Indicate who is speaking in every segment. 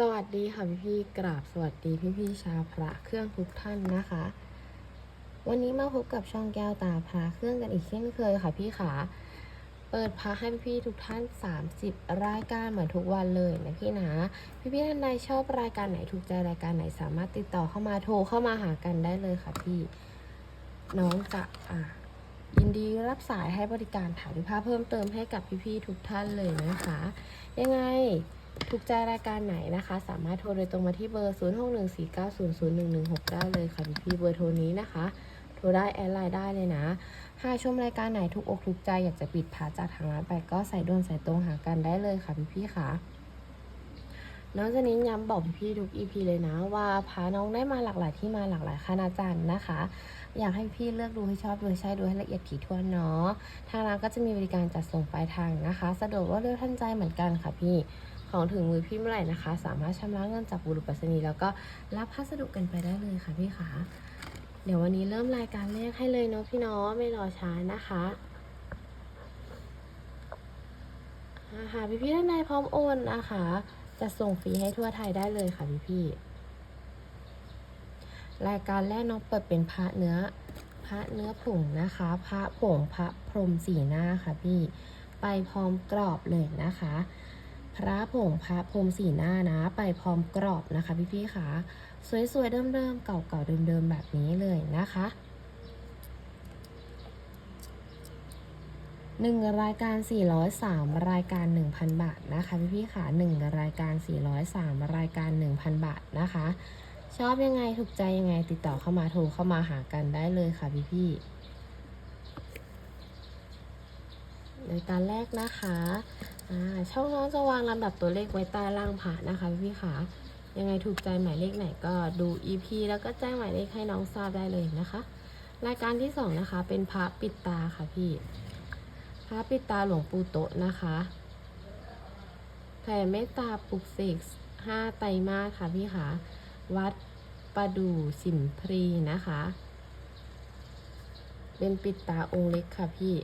Speaker 1: สวัสดีค่ะพี่พี่ๆกราบสวัสดีพี่พี่ๆชาวพระเครื่องทุกท่านนะคะ วันนี้มาพบกับช่องแก้วตาพระเครื่องกันอีกเช่นเคยค่ะพี่ขาเปิดพระให้พี่พี่ๆทุกท่าน 30 รายการเหมือนทุกวันเลยนะพี่นะพี่พี่ๆท่านใดชอบรายการไหนถูกใจรายการไหนสามารถติดต่อเข้ามาโทรเข้ามาหากันได้เลยค่ะพี่น้องจะอ่ายินดีรับสายให้บริการถ่ายภาพเพิ่มเติมให้กับพี่ๆทุกท่านเลยนะคะ ยังไง ถูกใจรายการไหนนะคะ สามารถโทรโดยตรงมาที่เบอร์ 0614900116ได้เลยค่ะพี่เบอร์โทรนี้นะคะ โทรได้แอดไลน์ได้เลยนะ หากชมรายการไหนถูกอกถูกใจอยากจะปิดพาจากทางร้านไปก็ใส่ด่วนใส่ตรงหากันได้เลยค่ะพี่ๆค่ะน้องจะเน้นย้ำบอกพี่ทุก EP เลยนะ ว่าพาน้องได้มาหลากหลายที่มาหลากหลายคณาจารย์นะคะ อยากให้พี่เลือกดูให้ชอบดูให้ดูให้ละเอียดถี่ถ้วนเนาะทางร้านก็จะมีบริการจัดส่งปลายทางนะคะ สะดวกรวดเร็วทันใจเหมือนกันค่ะพี่ ของถึงมือพี่เมื่อไหร่นะคะ สามารถชำระเงินจากบุรุษไปรษณีย์แล้วก็รับพัสดุกันไปได้เลยค่ะพี่ขาเดี๋ยววันนี้เริ่มรายการแรกให้เลยเนาะพี่เนาะไม่รอช้านะคะอ่าหากพี่พี่ท่านใดพร้อมโอนนะคะ จะส่งฟรีให้ทั่วไทยได้เลยค่ะพี่พี่รายการแรกน้องเปิดเป็นพระเนื้อพระเนื้อผงนะคะ พระผงพระพรหมสีหน้าค่ะพี่ ไปพร้อมกรอบเลยนะคะ พระผงพระพรมสีหน้านะ ไปพร้อมกรอบนะคะพี่พี่ๆค่ะสวยๆเดิมๆเก่าๆเดิมๆแบบนี้เลยนะคะหนึ่งรายการ 403 รายการ 1,000 บาทนะคะพี่พี่ๆค่ะหนึ่งรายการ 403 รายการ 1,000 บาทนะคะ ชอบยังไงถูกใจยังไงติดต่อเข้ามาโทรเข้ามาหากันได้เลยค่ะพี่พี่ๆรายการแรกนะคะ อ่าช่องน้องจะวางลำดับตัวเลขไว้ใต้ล่างผ่านนะคะพี่พี่ๆค่ะยังไงถูกใจหมายเลขไหนก็ดู EP แล้วก็แจ้งหมายเลขให้น้องทราบได้เลยนะคะ รายการที่สองนะคะเป็นพระปิดตาค่ะพี่พระปิดตาหลวงปู่โตะนะคะแผ่เมตตาปลุกเสกห้าไตรมาสค่ะพี่คะวัดประดู่สิมพรีนะคะ เป็นปิดตาองค์เล็กค่ะพี่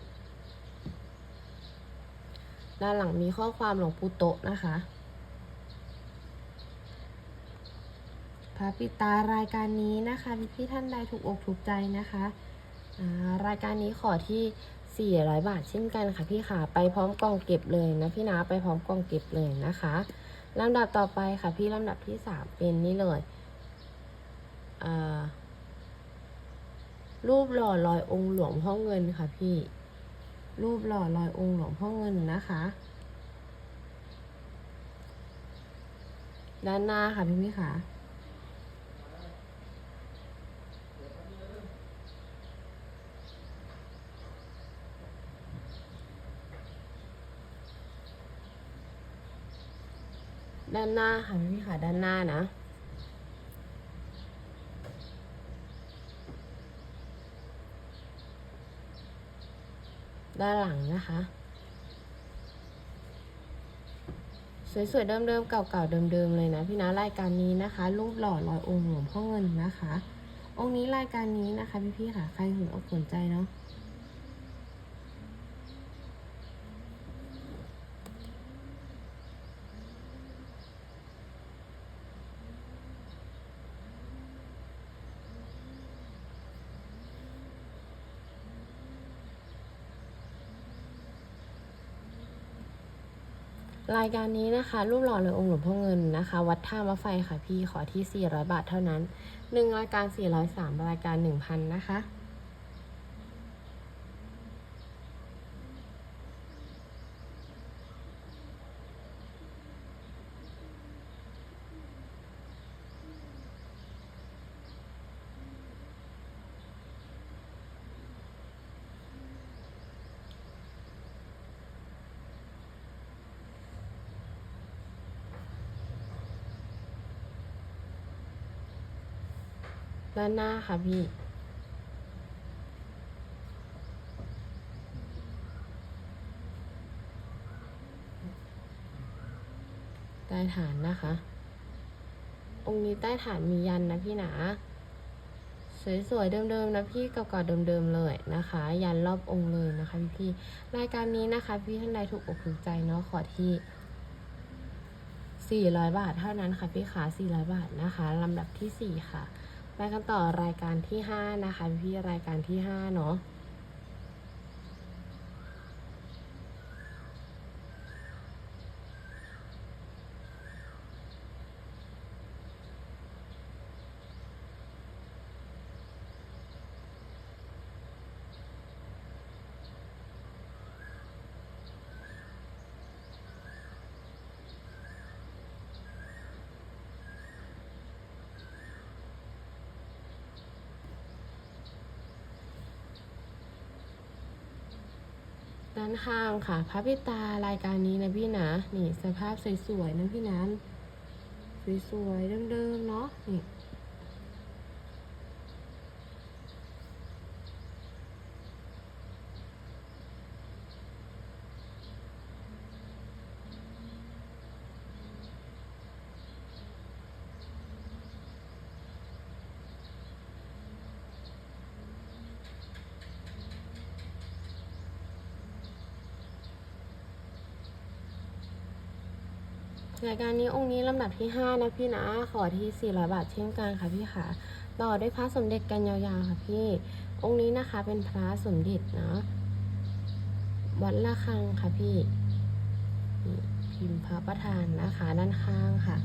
Speaker 1: ด้านหลังมีข้อความหลวงปู่โตะนะคะ พระปิตารายการนี้นะคะพี่พี่ท่านใดถูกอกถูกใจนะคะารายการนี้ขอที่ 400 บาทเช่นกันค่ะพี่ค่ะ ไปพร้อมกล่องเก็บเลยนะพี่นะไปพร้อมกล่องเก็บเลยนะคะลำดับต่อไปค่ะพี่ลำดับที่ 3 เป็นนี่เลยรูปหล่อลอยองค์หลวงพ่อเงินค่ะพี่ รูปหล่อลอยองค์หลวงพ่อเงินนะคะ ด้านหน้าค่ะพี่พี่ค่ะด้านหน้าค่ะพี่ค่ะด้านหน้านะ ด้านหลังนะคะ สวยๆ เดิมๆ เก่าๆ เดิมๆ เลยนะพี่นะรายการนี้นะคะ รูปหล่อลอยองค์หลวงพ่อเงินนะคะ องค์นี้รายการนี้นะคะพี่ๆค่ะ ใครสนอกสนใจเนาะ รายการนี้นะคะ รูปหล่อเลยองค์หลวงพ่อเงินนะคะ วัดท่ามะไฟค่ะพี่ขอที่ 400 บาทเท่านั้นหนึ่งรายการ 403 รายการ 1,000 นะคะ ด้านหน้าค่ะพี่ ใต้ฐานนะคะ องค์นี้ใต้ฐานมียันนะพี่หนา สวยๆ เดิมๆ นะพี่เก่าๆเดิมๆ เลยนะคะ ยันรอบองค์เลยนะคะพี่ๆรายการนี้นะคะ พี่ท่านใดถูกอกถูกใจเนาะขอที่400 บาทเท่านั้นค่ะพี่ขา400 บาทนะคะลำดับที่ 4 ค่ะ ไปกันต่อรายการที่ 5 นะคะพี่รายการที่ 5 เนาะ ด้านข้างค่ะพระพิตารายการนี้นะพี่นะ นี่สภาพสวยๆนะพี่นั้นสวยๆเดิมๆเนาะนี่ายการนี้องค์นี้ลำดับที่ 5 นะพี่นะ ขอที่ 400 บาทเช่นกันค่ะพี่ค่ะ ต่อด้วยพระสมเด็จกันยาวๆค่ะพี่ องค์นี้นะคะเป็นพระสมเด็จเนาะ วัดละคังค่ะพี่ พิมพ์พระประธานนะคะด้านข้างค่ะ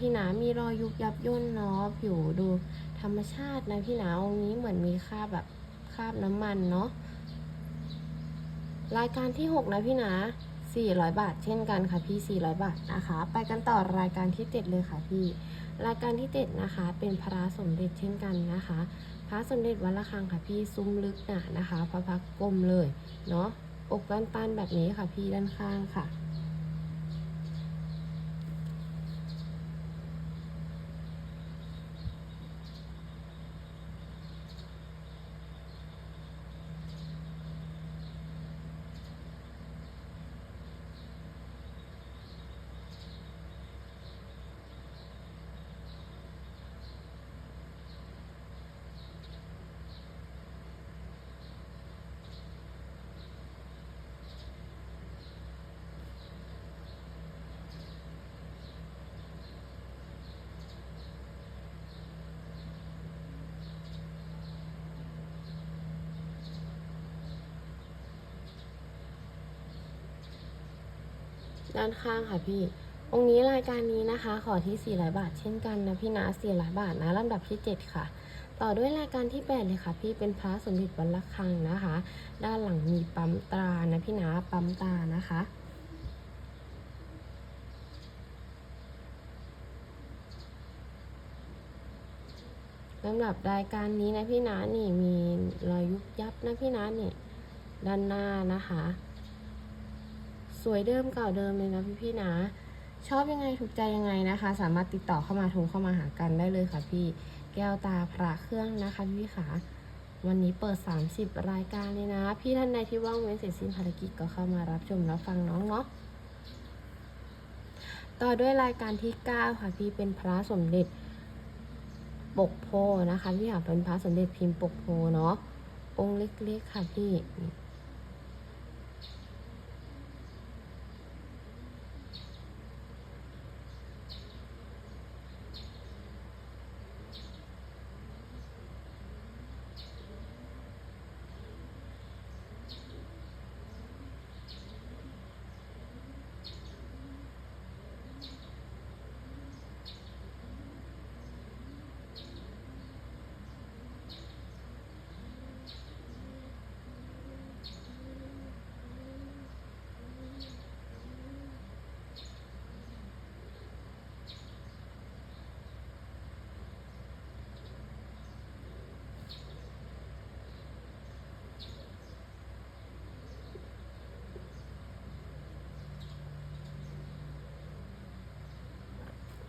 Speaker 1: พี่นะมีรอยยุบยับย่นเนาะผิวดูธรรมชาตินะพี่นะองค์นี้เหมือนมีคราบแบบคราบน้ำมันเนาะรายการที่ 6 นะพี่นะ400 บาท เช่นกันค่ะพี่ 400 บาทนะคะ ไปกันต่อรายการที่ 7 เลยค่ะพี่ รายการที่ 7 นะคะ เป็นพระสมเด็จเช่นกันนะคะ พระสมเด็จวัดระฆังค่ะพี่ ซุ้มลึกหนานะคะ พระพักกลมเลย เนาะอกด้านตันแบบนี้ค่ะพี่ด้านข้างค่ะ ด้านข้างค่ะพี่ องค์นี้รายการนี้นะคะ ขอที่ 400 บาท เช่นกันนะพี่นะ400 บาทนะลำดับที่ 7 ค่ะ ต่อด้วยรายการที่ 8 เลยค่ะ พี่เป็นพระสมเด็จวัดระฆังนะคะ ด้านหลังมีปั๊มตรานะพี่นะปั๊มตานะคะสำหรับรายการนี้นะพี่นะนี่มีรอยยุบยับนะพี่นะนี่ด้านหน้านะคะ สวยเดิมเก่าเดิมเลยนะพี่พี่ๆนะ ชอบยังไงถูกใจยังไงนะคะ สามารถติดต่อเข้ามาโทรเข้ามาหากันได้เลยค่ะพี่แก้วตาพระเครื่องนะคะพี่ๆค่ะวันนี้เปิด 30 รายการเลยนะ พี่ท่านใดที่ว่างเว้นเสร็จสิ้นภารกิจก็เข้ามารับชมรับฟังน้องเนาะต่อด้วยรายการที่ 9 ค่ะพี่เป็นพระสมเด็จปกโพนะคะพี่ค่ะเป็นพระสมเด็จพิมพ์ปกโพเนาะองค์เล็กๆค่ะพี่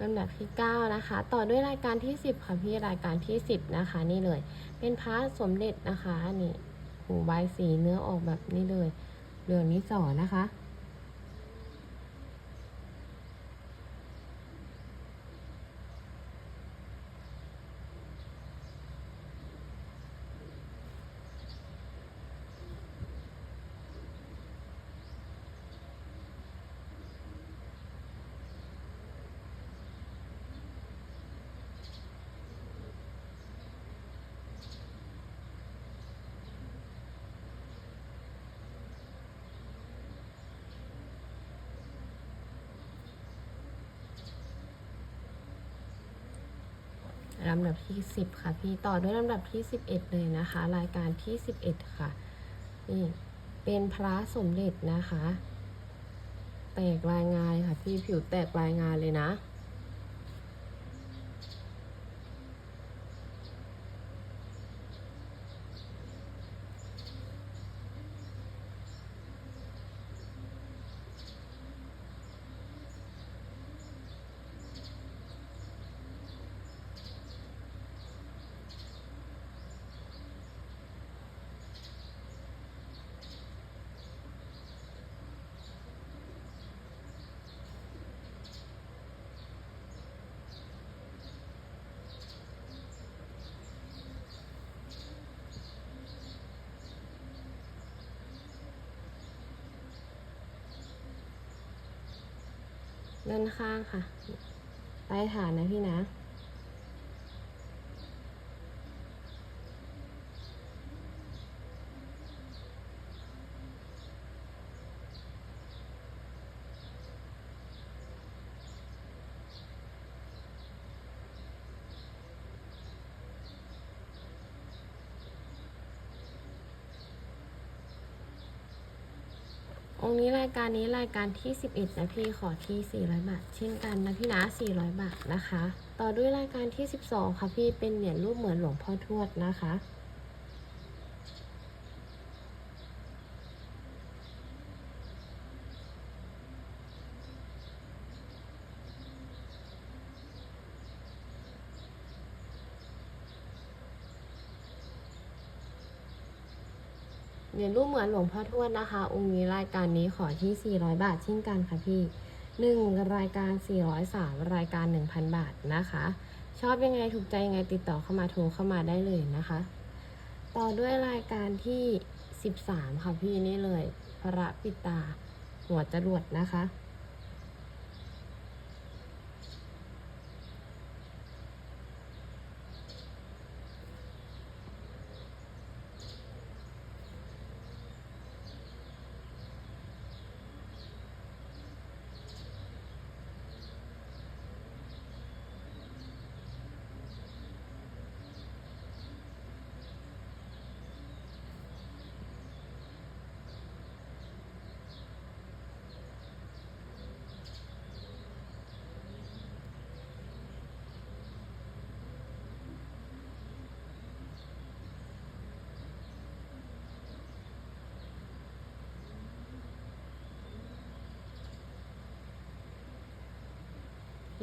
Speaker 1: ลำดับที่ 9 นะคะ ต่อด้วยรายการที่ 10 ค่ะพี่รายการที่ 10 นะคะ นี่เลย เป็นพระสมเด็จนะคะนี่หูใบสีเนื้อออกแบบนี้เลยเหลืองนี้สอนะคะ ลำดับที่ 10 ค่ะ พี่ต่อด้วยลำดับที่ 11 เลยนะคะ รายการที่ 11 ค่ะนี่เป็นพระสมเด็จนะคะ แตกรายงานค่ะพี่ผิวแตกรายงานเลยนะ ด้านข้างค่ะใต้ฐานนะพี่นะ องค์นี้รายการนี้รายการที่ 11 นะพี่ขอที่ 400 บาท เช่นกันนะพี่นะ 400 บาทนะคะ ต่อด้วยรายการที่ 12 ค่ะพี่เป็นเหรียญรูปเหมือนหลวงพ่อทวดนะคะ เหมือนหลวงพ่อทวดนะคะ องค์นี้รายการนี้ขอที่ 400 บาทเช่นกันค่ะพี่ 1 รายการ 403 รายการ 1,000 บาทนะคะ ชอบยังไงถูกใจยังไงติดต่อเข้ามาโทรเข้ามาได้เลยนะคะ ต่อด้วยรายการที่ 13 ค่ะพี่นี่เลย พระปิตาหัวจรวดนะคะ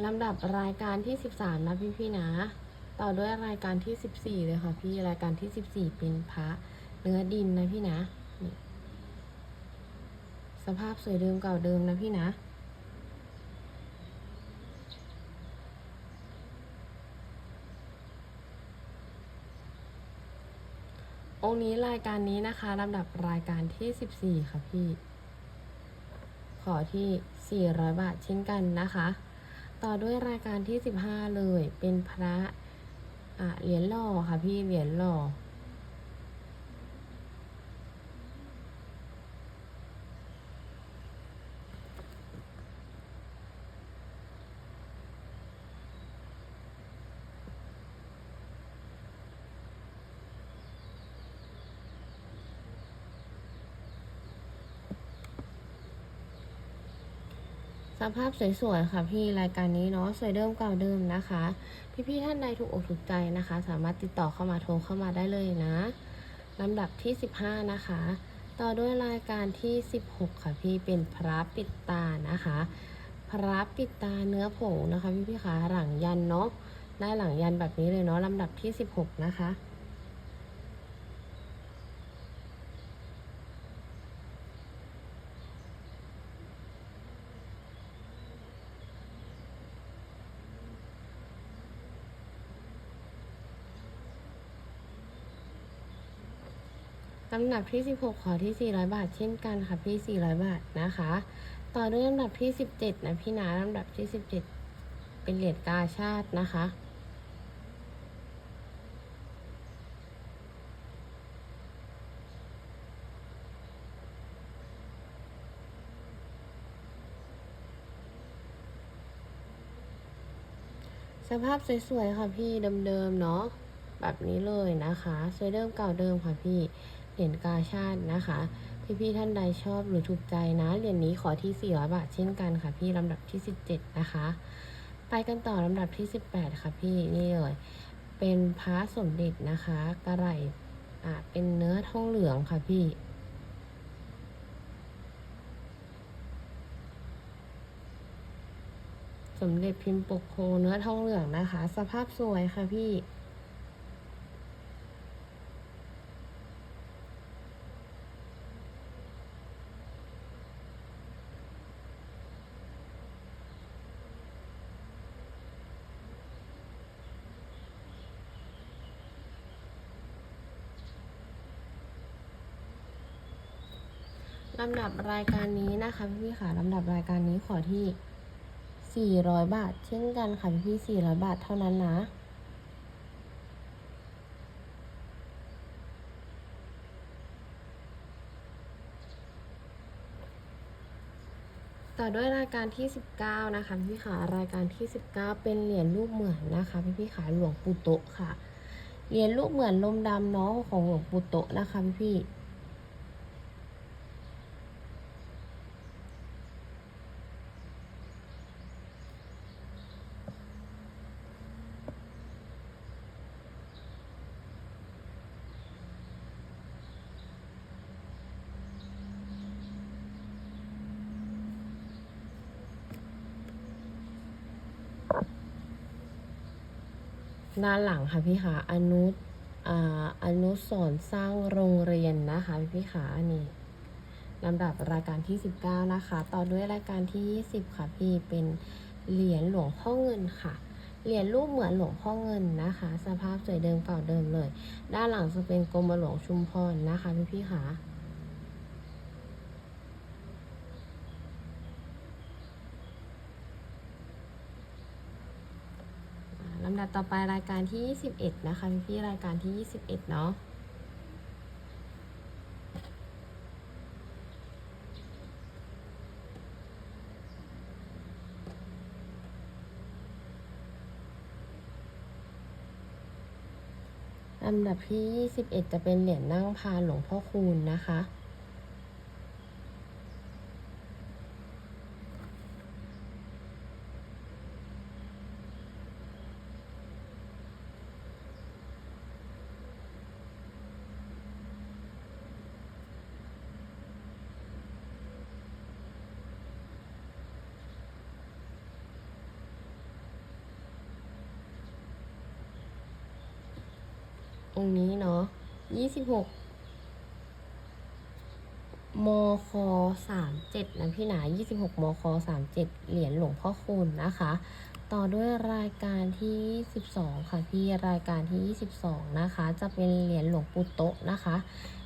Speaker 1: ลำดับรายการที่ 13 นะพี่พี่นะ ต่อด้วยรายการที่ 14 เลยค่ะพี่ รายการที่ 14 เป็นพระเนื้อดินนะพี่นะ สภาพสวยเดิมเก่าเดิมนะพี่นะ องค์นี้รายการนี้นะคะลำดับรายการที่ 14 ค่ะพี่ ขอที่ 400 บาทเช่นกันนะคะ ต่อด้วยรายการที่ 15 เลยเป็นพระอะเหรียญหล่อค่ะพี่เหรียญหล่อ ภาพสวยๆค่ะพี่รายการนี้เนาะสวยเดิมเก่าเดิมนะคะ พี่ๆท่านใดถูกอกถูกใจนะคะ สามารถติดต่อเข้ามาโทรเข้ามาได้เลยนะลำดับที่ 15 นะคะ ต่อด้วยรายการที่ 16 ค่ะพี่เป็นพระปิดตานะคะ พระปิดตาเนื้อผงนะคะพี่พี่ๆขาหลังยันเนาะได้หลังยันแบบนี้เลยเนาะลำดับที่ 16 นะคะ ลำดับที่ 16 ขอที่ 400 บาท เช่นกันค่ะพี่ 400 บาทนะคะ ต่อด้วยลำดับที่ 17 นะพี่นาลำดับที่ 17 เป็นเหรียญกาชาตินะคะสภาพสวยๆค่ะพี่เดิมๆเนาะแบบนี้เลยนะคะ สวยเดิมเก่าเดิมค่ะพี่ เหรียญกาชาตินะคะ พี่ๆท่านใดชอบหรือถูกใจนะเหรียญนี้ขอที่ 400 บาทเช่นกันค่ะพี่ลำดับที่ 17 นะคะ ไปกันต่อลำดับที่ 18 ค่ะพี่นี่เลยเป็นพระสมเด็จนะคะกระไหล่อ่าเป็นเนื้อทองเหลืองค่ะพี่สมเด็จพิมพ์ปกโคเนื้อทองเหลืองนะคะ สภาพสวยค่ะพี่ำดับรายการนี้นะคะพี่ๆค่ะลำดับรายการนี้ขอที่ 400 บาท เช่นกันค่ะพี่ๆ400 บาทเท่านั้นนะต่อด้วยรายการที่ 19 นะคะพี่ๆค่ะรายการที่ 19 เป็นเหรียญรูปเหมือนนะคะพี่ๆค่ะหลวงปู่โตะค่ะ เหรียญรูปเหมือนลมดำเนาะของหลวงปู่โตะนะคะพี่ๆ ด้านหลังค่ะพี่ขาอนุอ่าอนุสรสร้างโรงเรียนนะคะพี่พี่ขานี่ลำดับรายการที่ 19 นะคะ ต่อด้วยรายการที่ 20 ค่ะพี่เป็นเหรียญหลวงพ่อเงินค่ะเหรียญรูปเหมือนหลวงพ่อเงินนะคะ สภาพสวยเดิมเก่าเดิมเลย ด้านหลังจะเป็นกรมหลวงชุมพรนะคะพี่พี่ขาอ่าลำดับต่อไปรายการที่ 21 นะคะพี่พี่รายการที่ 21 เนาะลำดับที่ 21 จะเป็นเหรียญนั่งพานหลวงพ่อคูณนะคะ องค์นี้เนาะยี่สิบหกมคสามเจ็ดนะพี่หนายี่สิบหกมคสามเจ็ดเหรียญหลวงพ่อคูณนะคะ ต่อด้วยรายการที่สิบสองค่ะพี่รายการที่ยี่สิบสองนะคะ จะเป็นเหรียญหลวงปู่โตะนะคะ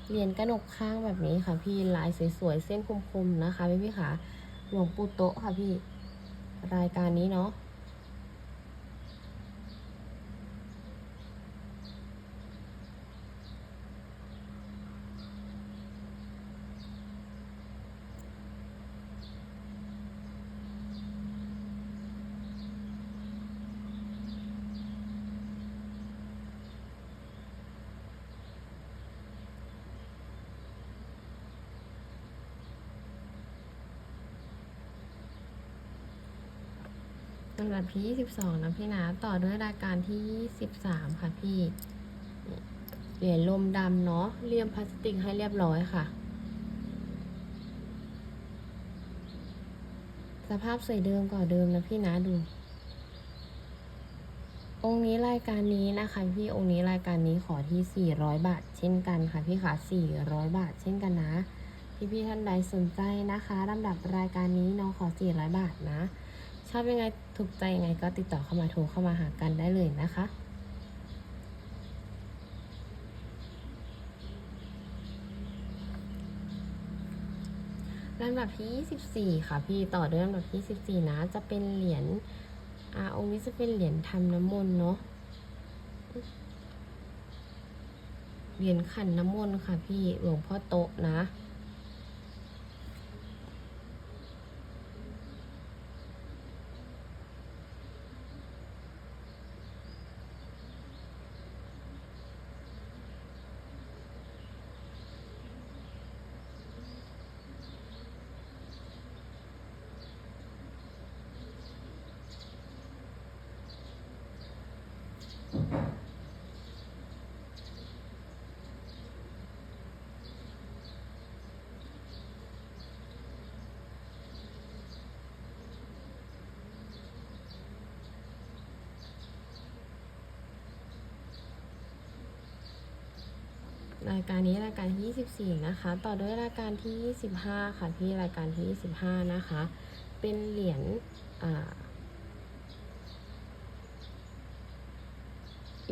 Speaker 1: เหรียญกระหนกข้างแบบนี้ค่ะพี่ลายสวยๆ เส้นคมๆนะคะพี่พี่ค่ะ หลวงปู่โตะค่ะพี่ รายการนี้เนาะ ลำดับที่ 22 นะพี่นะ ต่อด้วยรายการที่ 13 ค่ะพี่ เหรียญลมดำเนาะเลี่ยมพลาสติกให้เรียบร้อยค่ะ สภาพสวยเดิมกว่าเดิมนะพี่นะดู องค์นี้รายการนี้นะคะพี่องค์นี้รายการนี้ขอที่ 400 บาท เช่นกันค่ะพี่ค่ะ400 บาท เช่นกันนะพี่พี่ๆท่านใดสนใจนะคะลำดับรายการนี้น้องขอ 400 บาทนะ ชอบยังไงถูกใจยังไงก็ติดต่อเข้ามาโทรเข้ามาหากันได้เลยนะคะลำดับที่ 24 ค่ะพี่ต่อด้วยลำดับที่14นะ จะเป็นเหรียญอาองค์นี้จะเป็นเหรียญทำน้ำมนต์เนาะเหรียญขันน้ำมนต์ค่ะพี่หลวงพ่อโตนะ รายการนี้รายการที่24 นะคะ ต่อด้วยรายการที่ 25 ค่ะพี่รายการที่ 25 นะคะ เป็นเหรียญอ่า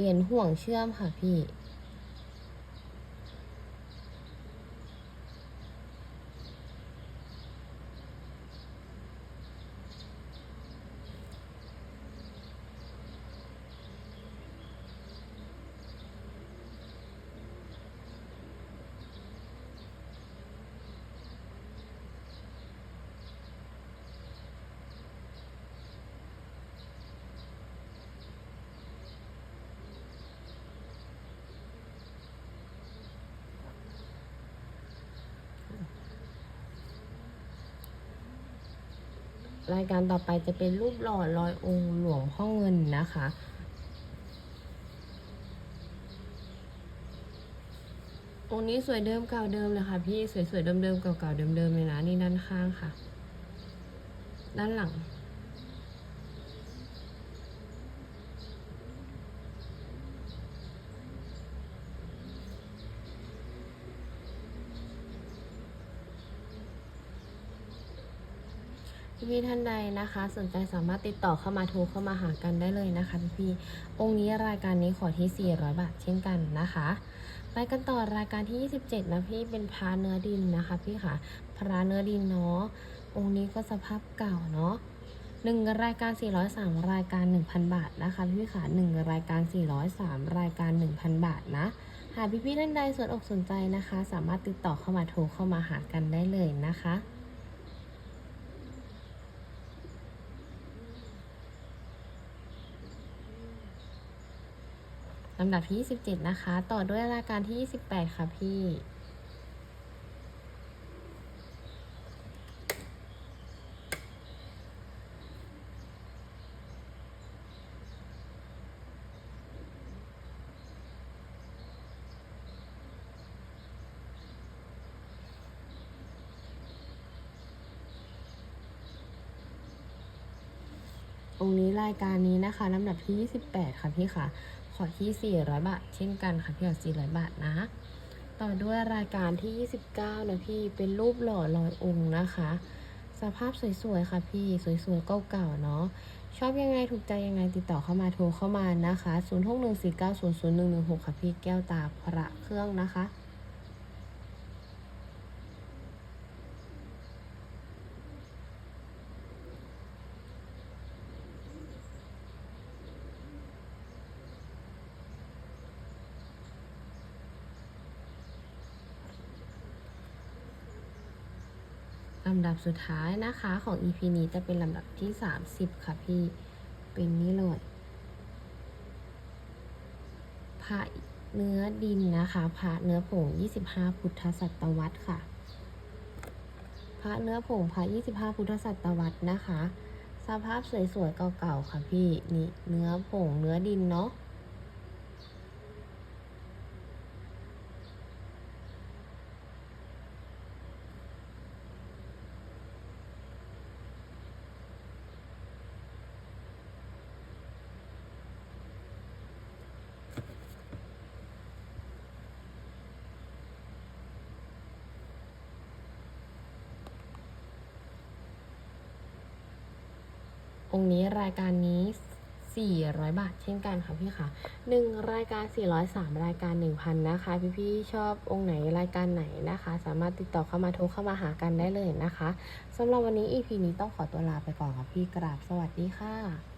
Speaker 1: เอียนห่วงเชื่อมค่ะพี่ รายการต่อไปจะเป็นรูปหล่อลอยองค์หลวงพ่อเงินนะคะ องค์นี้สวยเดิมเก่าเดิมเลยค่ะพี่สวยๆเดิมๆเก่าๆเดิมๆเลยนะนี่ด้านข้างค่ะ ด้านหลัง พี่ท่านใดนะคะ สนใจสามารถติดต่อเข้ามาโทรเข้ามาหากันได้เลยนะคะพี่ๆองค์นี้รายการนี้ขอที่ 400 บาทเช่นกันนะคะ ไปกันต่อรายการที่ 27 นะพี่เป็นพระเนื้อดินนะคะพี่ค่ะพระเนื้อดินเนาะองค์นี้ก็สภาพเก่าเนาะหนึ่งรายการ403รายการ 1,000 บาทนะคะพี่ค่ะหนึ่งรายการ 403 รายการ 1,000 บาทนะ หากพี่ๆท่านใดสนอกสนใจนะคะ สามารถติดต่อเข้ามาโทรเข้ามาหากันได้เลยนะคะ ลำดับที่ 27 นะคะ ต่อด้วยรายการที่ 28 ค่ะพี่ องค์นี้รายการนี้นะคะลำดับที่ 28 ค่ะพี่ค่ะ ขอที่ 400 บาท เช่นกันค่ะพี่ขอ400 บาทนะ ต่อด้วยรายการที่ 29 นะพี่ เป็นรูปหล่อลอยองค์นะคะ สภาพสวยๆค่ะพี่ สวยๆเก่าๆเนาะ ชอบยังไงถูกใจยังไงติดต่อเข้ามาโทรเข้ามานะคะ 0 6 1 4 9 0 0 1 1 6 ค่ะพี่แก้วตาพระเครื่องนะคะ ลำดับสุดท้ายนะคะของ EP นี้จะเป็นลำดับที่ 30 ค่ะพี่ เป็นนี่เลยพระเนื้อดินนะคะพระเนื้อผง 25 พุทธศตวรรษค่ะ พระเนื้อผงพระ 25 พุทธศตวรรษนะคะ สภาพสวยๆเก่าๆค่ะพี่ นี่เนื้อผงเนื้อดินเนาะ งนี้รายการนี้ 400 บาทเช่นกันค่ะพี่ค่ะหนึ่งรายการ 403 รายการ 1,000 นะคะ พี่ๆชอบองค์ไหนรายการไหนนะคะ สามารถติดต่อเข้ามาโทรเข้ามาหากันได้เลยนะคะสำหรับวันนี้ EP นี้ต้องขอตัวลาไปก่อนค่ะพี่กราบสวัสดีค่ะ